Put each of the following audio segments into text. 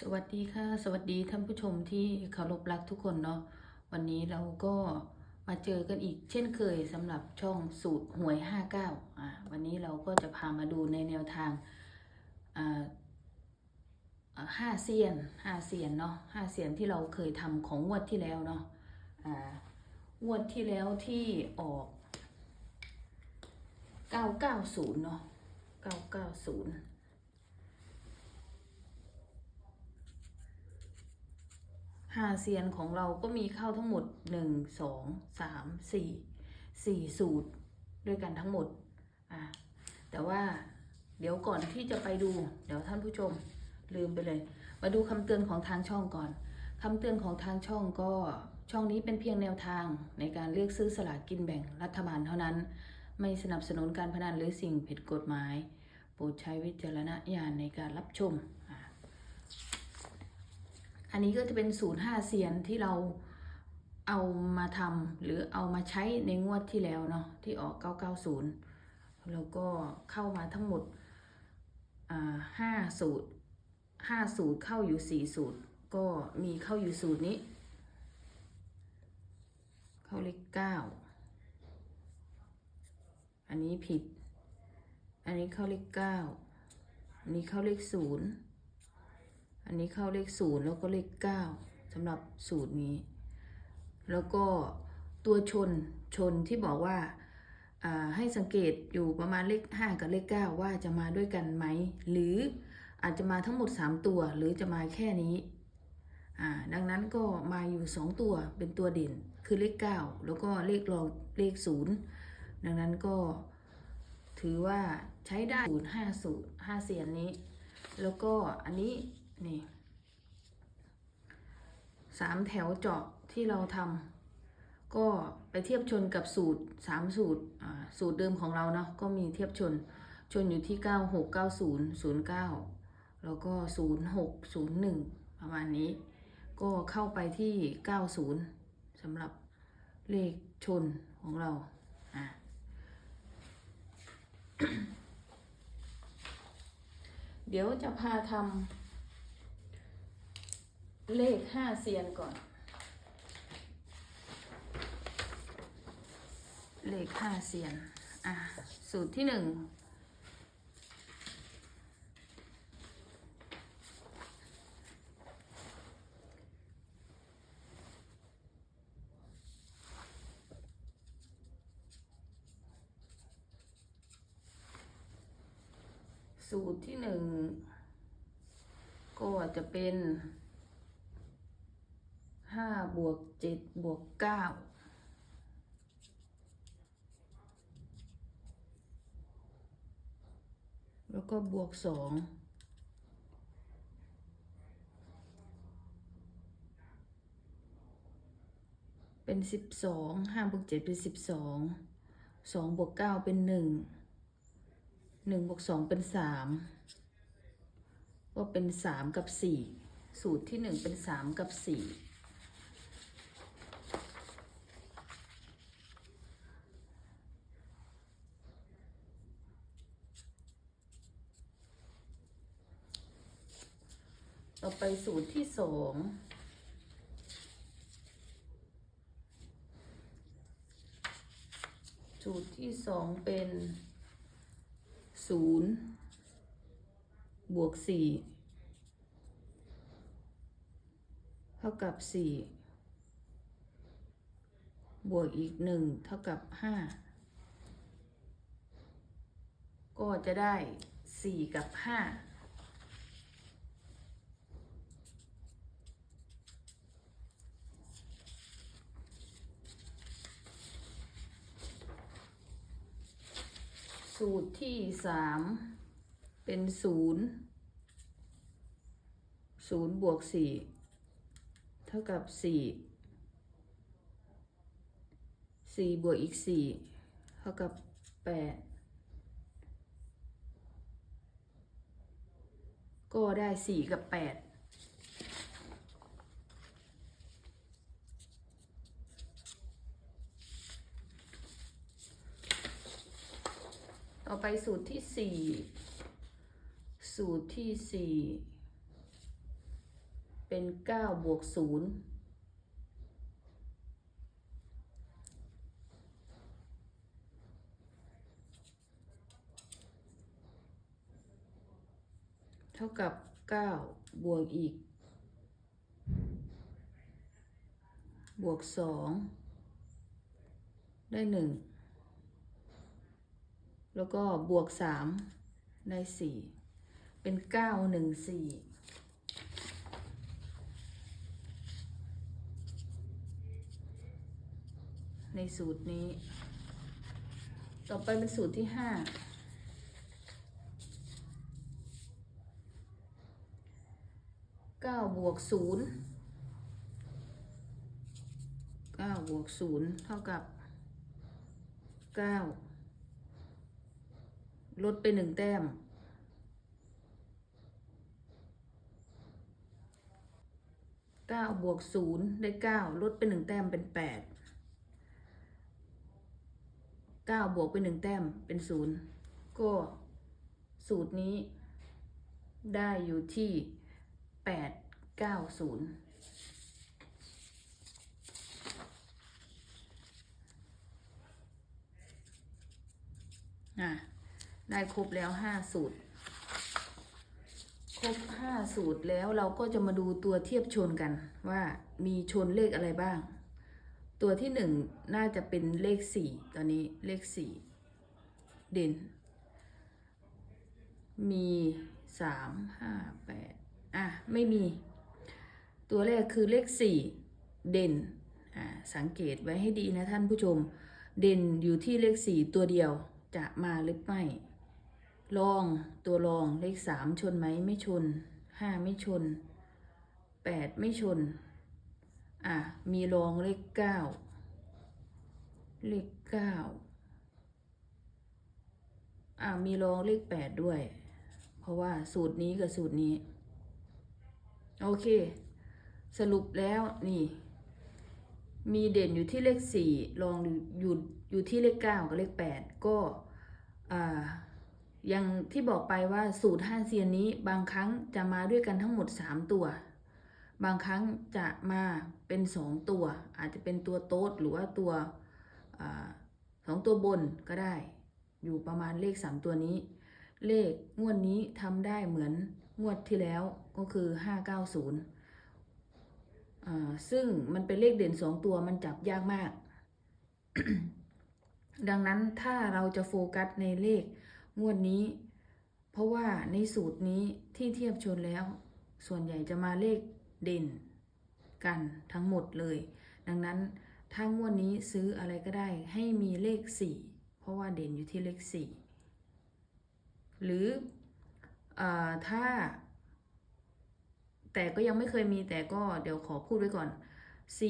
สวัสดีค่ะ สวัสดีท่านผู้ชมที่เคารพรักทุกคนเนาะวันนี้เราก็มาเจอกันอีกเช่นเคยสำหรับช่องสูตรหวย 59อ่าวันนี้เราก็จะพามาดูในแนวทางอ่าห้าเซียนห้าเซียนเนาะห้าเซียนที่เราเคยทำของงวดที่แล้วเนาะอ่างวดที่แล้วที่ออก 990 เนาะ990 ห้าเซียนของเราก็มีเข้าทั้งหมดหนึ่งสองสามสี่สี่สูตรด้วยกันทั้งหมดอะแต่ว่าเดี๋ยวก่อนที่จะไปดู เดี๋ยวท่านผู้ชมลืมไปเลย มาดูคำเตือนของทางช่องก่อนคำเตือนของทางช่องก็ช่องนี้เป็นเพียงแนวทางในการเลือกซื้อสลากกินแบ่งรัฐบาลเท่านั้น ไม่สนับสนุนการพนันหรือสิ่งผิดกฎหมาย โปรดใช้วิจารณญาณในการรับชม อันนี้ก็จะเป็นศูนย์ห้าเซียนที่เราเอามาทำหรือเอามาใช้ในงวดที่แล้วเนาะที่ออก 990 แล้วก็เข้ามาทั้งหมดห้าสูตรห้าสูตรเข้าอยู่สี่สูตร ก็มีเข้าอยู่สูตรนี้ เข้าเลขเก้าอันนี้ผิด อันนี้เข้าเลขเก้าอันนี้เข้าเลขศูนย์ อันนี้เข้าเลขศูนย์แล้วก็เลขเก้าสำหรับสูตรนี้ แล้วก็ตัวชนชนที่บอกว่าให้สังเกตอยู่ประมาณเลขห้ากับเลขเก้าว่าจะมาด้วยกันไหม หรืออาจจะมาทั้งหมดสามตัว หรือจะมาแค่นี้ ดังนั้นก็มาอยู่สองตัวเป็นตัวเด่นคือเลขเก้าแล้วก็เลขรองเลขศูนย์ดังนั้นก็ถือว่าใช้ได้ศูนย์ห้าสูตรห้าเสียนนี้ แล้วก็อันนี้ นี่สามแถวเจาะที่เราทำก็ไปเทียบชนกับสูตรสามสูตรสูตรเดิมของเราเนาะก็มีเทียบชนชนอยู่ที่เก้าหกเก้าศูนย์ศูนย์เก้าแล้วก็ศูนย์หกศูนย์หนึ่งประมาณนี้ ก็เข้าไปที่เก้าศูนย์สำหรับเลขชนของเราอะเดี๋ยวจะพาทำ เลขห้าเซียนก่อน เลขห้าเซียน อะ สูตรที่หนึ่งสูตรที่หนึ่งก็จะเป็น ห้าบวกเจ็ดบวกเก้าแล้วก็บวกสองเป็นสิบสองห้าบวกเจ็ดเป็นสิบสองสองบวกเก้าเป็นหนึ่งหนึ่งบวกสองเป็นสามก็เป็นสามกับสี่สูตรที่หนึ่งเป็นสามกับสี่ ต่อไปสูตรที่สองสูตรที่สองเป็นศูนย์บวกสี่เท่ากับสี่บวกอีกหนึ่งเท่ากับห้าก็จะได้สี่กับห้า สูตรที่สามเป็นศูนย์ศูนย์บวกสี่เท่ากับสี่สี่บวกอีกสี่เท่ากับแปดก็ได้สี่กับแปด ไปสูตรที่สี่สูตรที่สี่เป็นเก้าบวกศูนย์เท่ากับเก้าบวกอีก บวกสองได้หนึ่ง แล้วก็บวกสามได้สี่เป็นเก้าหนึ่งสี่ในสูตรนี้ ต่อไปเป็นสูตรที่ห้าเก้าบวกศูนย์เก้าบวกศูนย์เท่ากับเก้า ลดไปหนึ่งแต้ม เก้าบวกศูนย์ได้เก้าลดไปหนึ่งแต้มเป็นแปด เก้าบวกไปหนึ่งแต้มเป็นศูนย์ก็สูตรนี้ได้อยู่ที่แปดเก้าศูนย์อะ ได้ครบแล้วห้าสูตร ครบห้าสูตรแล้วเราก็จะมาดูตัวเทียบชนกันว่ามีชนเลขอะไรบ้าง ตัวที่หนึ่งน่าจะเป็นเลขสี่ตอนนี้เลขสี่เด่น มีสามห้าแปดอะ ไม่มี ตัวแรกคือเลขสี่เด่น อ่า สังเกตไว้ให้ดีนะท่านผู้ชม เด่นอยู่ที่เลขสี่ตัวเดียวจะมาหรือไม่ ลองตัวรองเลขสามชนไหมไม่ชนห้าไม่ชนแปดไม่ชน อะ มีรองเลขเก้าเลขเก้าอะ มีรองเลขแปดด้วย เพราะว่าสูตรนี้กับสูตรนี้ โอเค สรุปแล้วนี่ มีเด่นอยู่ที่เลขสี่รองอยู่อยู่ที่เลขเก้ากับเลขแปดก็ อ่า อย่างที่บอกไปว่าสูตรห้าเซียนนี้บางครั้งจะมาด้วยกันทั้งหมดสามตัว บางครั้งจะมาเป็นสองตัว อาจจะเป็นตัวโต๊ดหรือว่าตัวอสองตัวบนก็ได้ อยู่ประมาณเลขสามตัวนี้ เลขงวดนี้ทำได้เหมือนงวดที่แล้วก็คือห้าเก้าศูนย์ซึ่งมันเป็นเลขเด่นสองตัวมันจับยากมาก ดังนั้นถ้าเราจะโฟกัสในเลข งวดนี้ เพราะว่าในสูตรนี้ที่เทียบชนแล้ว ส่วนใหญ่จะมาเลขเด่นกันทั้งหมดเลย ดังนั้นถ้างวดนี้ซื้ออะไรก็ได้ให้มีเลขสี่เพราะว่าเด่นอยู่ที่เลขสี่หรืออถ้า แต่ก็ยังไม่เคยมีแต่ก็เดี๋ยวขอพูดไว้ก่อน C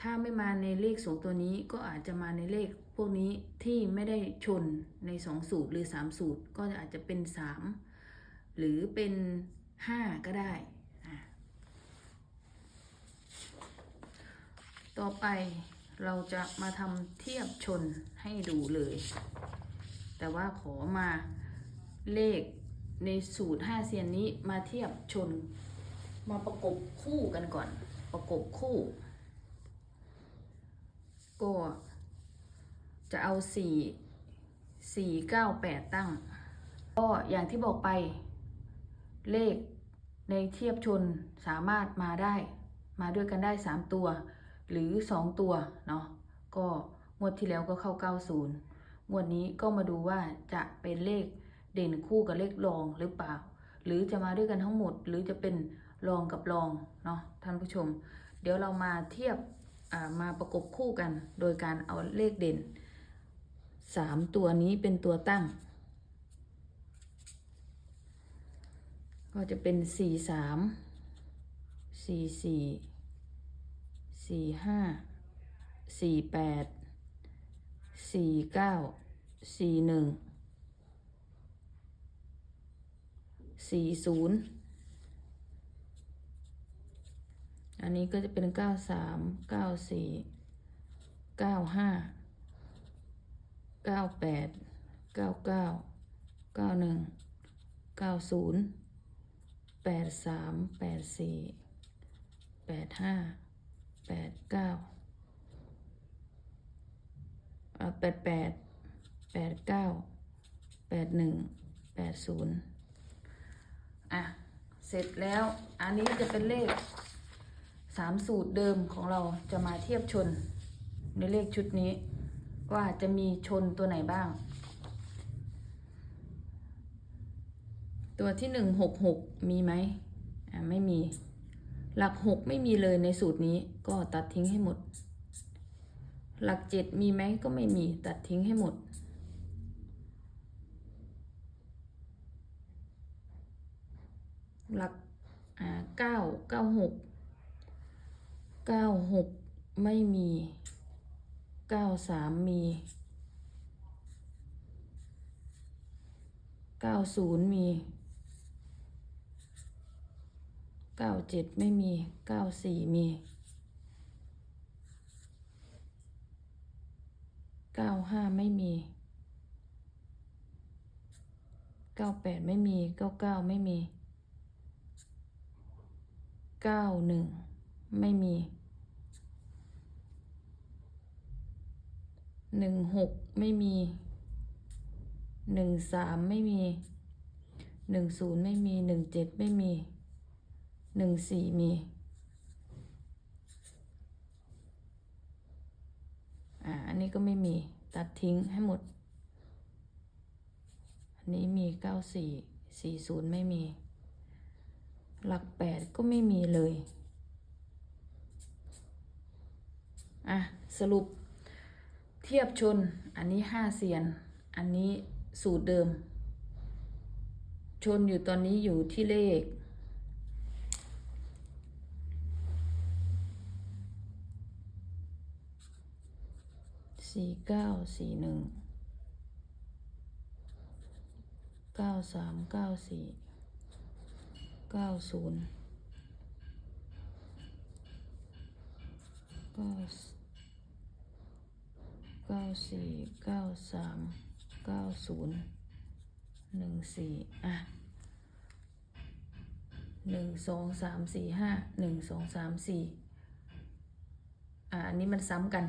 ถ้าไม่มาในเลขสองตัวนี้ก็อาจจะมาในเลขพวกนี้ที่ไม่ได้ชนในสองสูตรหรือสามสูตร ก็อาจจะเป็นสามหรือเป็นห้าก็ได้ ต่อไปเราจะมาทำเทียบชนให้ดูเลย แต่ว่าขอมาเลขในสูตรห้าเซียนนี้มาเทียบชน มาประกบคู่กันก่อน ประกบคู่ ก็จะเอาสี่สี่เก้าแปดตั้ง ก็อย่างที่บอกไปเลขในเทียบชนสามารถมาได้ มาด้วยกันได้สามตัว หรือสองตัวเนาะก็งวดที่แล้วก็เข้าเก้าศูนย์งวดนี้ก็มาดูว่าจะเป็นเลขเด่นคู่กับเลขรองหรือเปล่า หรือจะมาด้วยกันทั้งหมด หรือจะเป็นรองกับรองเนาะท่านผู้ชม เดี๋ยวเรามาเทียบ มาประกบคู่กัน โดยการเอาเลขเด่น 3 ตัวนี้เป็นตัวตั้ง ก็จะเป็น 4 3 4 4 4 5 4 8 4 9 4 1 4 0 อันนี้ก็จะเป็นเก้าสามเก้าสี่เก้าห้าเก้าแปดเก้าเก้าเก้าหนึ่งเก้าศูนย์แปดสามแปดสี่แปดห้าแปดเก้าแปดแปดแปดเก้าแปดหนึ่งแปดศูนย์อะ เสร็จแล้ว อันนี้จะเป็นเลข สามสูตรเดิมของเราจะมาเทียบชน ในเลขชุดนี้ ว่าจะมีชนตัวไหนบ้าง ตัวที่หนึ่งหกหกมีไหมอ่าไม่มี หลักหกไม่มีเลยในสูตรนี้ก็ตัดทิ้งให้หมด หลักเจ็ดมีไหมก็ไม่มีตัดทิ้งให้หมดหลักเก้าเก้าหก เก้าหกไม่มีเก้าสามมีเก้าศูนย์มีเก้าเจ็ดไม่มีเก้าสี่มีเก้าห้าไม่มีเก้าแปดไม่มีเก้าเก้าไม่มีเก้าหนึ่งไม่มี หนึ่งหกไม่มีหนึ่งสามไม่มีหนึ่งศูนย์ไม่มีหนึ่งเจ็ดไม่มีหนึ่งสี่มีอ่าอันนี้ก็ไม่มีตัดทิ้งให้หมด อันนี้มีเก้าสี่สี่ศูนย์ไม่มี หลักแปดก็ไม่มีเลย อะ สรุป ทียบชน อันนี้ห้าเสียน อันนี้สูตรเดิม ชนอยู่ตอนนี้อยู่ที่เลขสี่เก้าสี่หนึ่งเก้าสามเก้าสี่เก้าศูนย์เก้า เก้าสี่เก้าสามเก้าศูนย์หนึ่งสี่อะหนึ่งสองสามสี่ห้าหนึ่งสองสามสี่อะอันนี้มันซ้ำกัน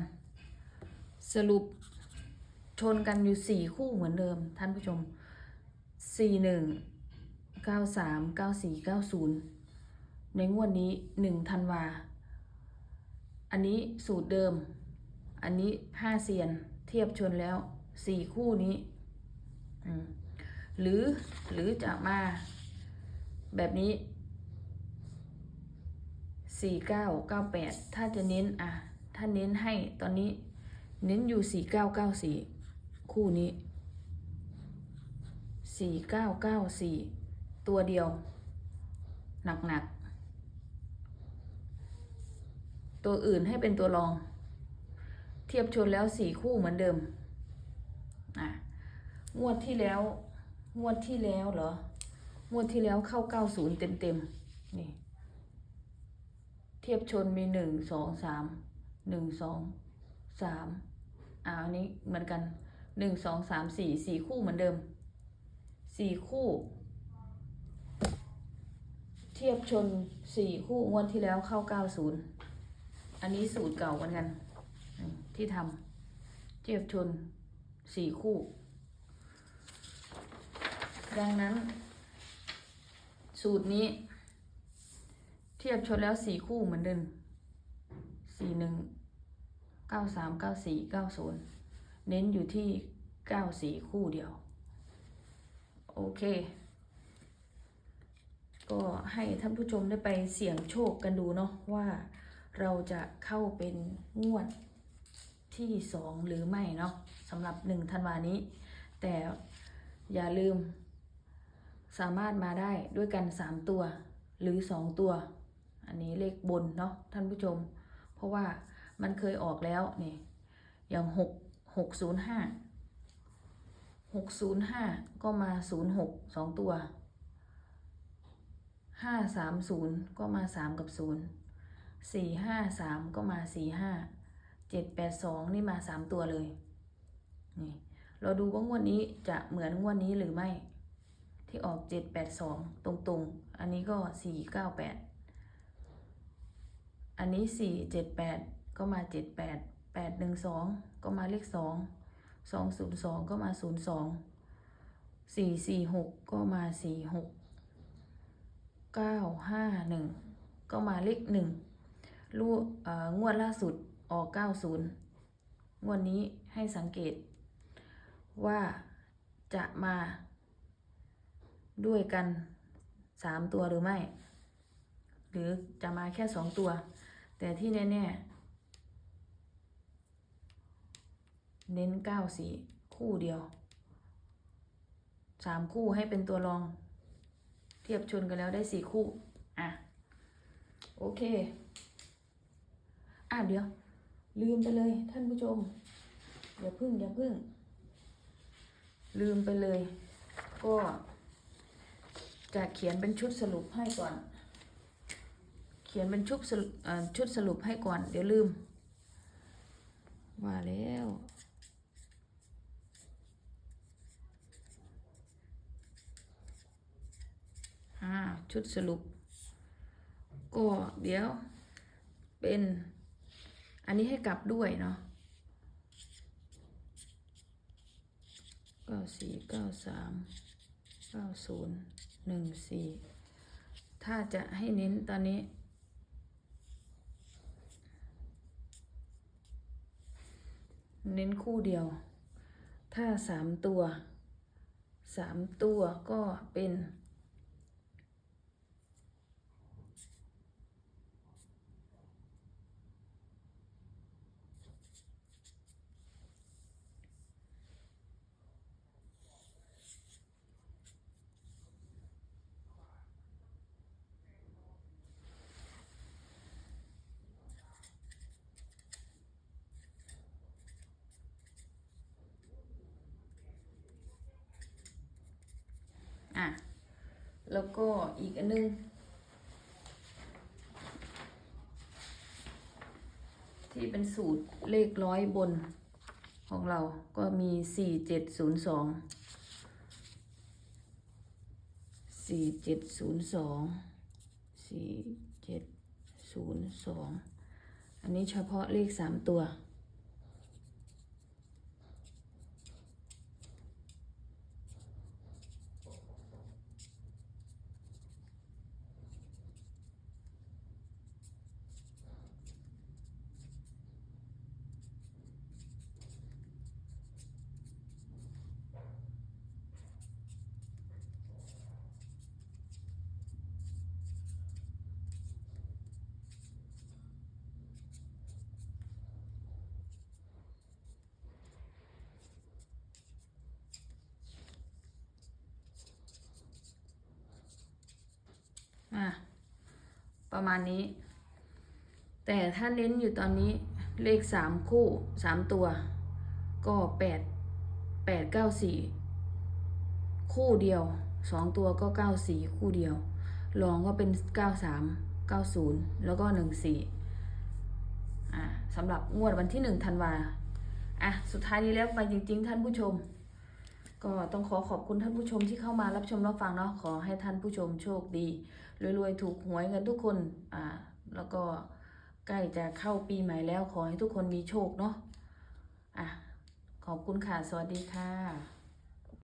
สรุปชนกันอยู่สี่คู่เหมือนเดิม ท่านผู้ชมสี่หนึ่งเก้าสามเก้าสี่เก้าศูนย์ในงวดนี้หนึ่งธันวา อันนี้สูตรเดิม อันนี้ห้าเซียนเทียบชนแล้วสี่คู่นี้หรือหรือจะมาแบบนี้สี่เก้าเก้าแปดถ้าจะเน้นอะถ้าเน้นให้ตอนนี้เน้นอยู่สี่เก้าเก้าสี่คู่นี้สี่เก้าเก้าสี่ตัวเดียว หนักๆ ตัวอื่นให้เป็นตัวรอง ทียบชนแล้วสี่คู่เหมือนเดิมอะงวดที่แล้ว งวดที่แล้วเหรอ งวดที่แล้วเข้าเก้าศูนย์เต็มเต็มนี่ เทียบชนมีหนึ่งสองสามหนึ่งสองสามอ่าอันนี้เหมือนกันหนึ่งสองสามสี่สี่คู่เหมือนเดิมสี่คู่ เทียบชนสี่คู่งวดที่แล้วเข้าเก้าศูนย์อันนี้สูตรเก่าเหมือนกัน ที่ทำเทียบชนสี่คู่ ดังนั้น สูตรนี้ เทียบชนแล้วสี่คู่เหมือนเดิมสี่หนึ่งเก้าสามเก้าสี่เก้าศูนย์เน้นอยู่ที่เก้าสี่คู่เดียว โอเค ก็ให้ท่านผู้ชมได้ไปเสี่ยงโชคกันดูเนาะว่าเราจะเข้าเป็นงวด ที่สองหรือไม่เนาะสำหรับหนึ่งธันวานี้ แต่อย่าลืม สามารถมาได้ด้วยกันสามตัว หรือสองตัว อันนี้เลขบนเนาะท่านผู้ชม เพราะว่ามันเคยออกแล้วนี่อย่างหกหกศูนย์ห้าหกศูนย์ห้าก็มาศูนย์หกสองตัวห้าสามศูนย์ก็มาสามกับศูนย์สี่ห้าสามก็มาสี่ห้า เจ็ดแปดสองนี่มาสามตัวเลย นี่ เราดูว่างวดนี้จะเหมือนงวดนี้หรือไม่ ที่ออกเจ็ดแปดสองตรงๆ อันนี้ก็สี่เก้าแปดอันนี้สี่เจ็ดแปดก็มาเจ็ดแปดแปดหนึ่งสองก็มาเลขสองสองศูนย์สองก็มาศูนย์สองสี่สี่หกก็มาสี่หกเก้าห้าหนึ่งก็มาเลขหนึ่งลูกเอ่องวดล่าสุด ออกเก้าศูนย์งวดนี้ให้สังเกต ว่าจะมาด้วยกันสามตัวหรือไม่ หรือจะมาแค่สองตัว แต่ที่แน่ ๆ เน้นเก้าสีคู่เดียวสามคู่ให้เป็นตัวรอง เทียบชนกันแล้วได้สี่คู่ อะ โอเค อะเดี๋ยว ลืมไปเลยท่านผู้ชม อย่าพึ่งอย่าพึ่ง ลืมไปเลย ก็จะเขียนเป็นชุดสรุปให้ก่อน เขียนเป็นชุดสรุปชุดสรุปให้ก่อน เดี๋ยวลืม ว่าแล้วอ่าชุดสรุป ก็เดี๋ยวเป็น อันนี้ให้กลับด้วยเนาะเก้าสี่เก้าสามเก้าศูนย์หนึ่งสี่ถ้าจะให้เน้นตอนนี้ เน้นคู่เดียว ถ้าสามตัวสามตัวก็เป็น อะ แล้วก็อีกอันนึง ที่เป็นสูตรเลขร้อยบนของเราก็มีสี่เจ็ดศูนย์สองสี่เจ็ดศูนย์สองสี่เจ็ดศูนย์สองอันนี้เฉพาะเลขสามตัว อะ ประมาณนี้ แต่ถ้าเน้นอยู่ตอนนี้เลขสามคู่สามตัว ก็แปดแปดเก้าสี่คู่เดียวสองตัวก็เก้าสี่คู่เดียวรองก็เป็นเก้าสามเก้าศูนย์แล้วก็หนึ่งสี่อะสำหรับงวดวันที่หนึ่งธันวาอะสุดท้ายนี้แล้วไปจริง ๆ ท่านผู้ชมก็ต้องขอขอบคุณท่านผู้ชมที่เข้ามารับชมรับฟังเนาะขอให้ท่านผู้ชมโชคดี รวยๆ ถูกหวยกันทุกคน อ่า แล้วก็ใกล้จะเข้าปีใหม่แล้วขอให้ทุกคนมีโชคเนาะ อะ ขอบคุณค่ะ สวัสดีค่ะ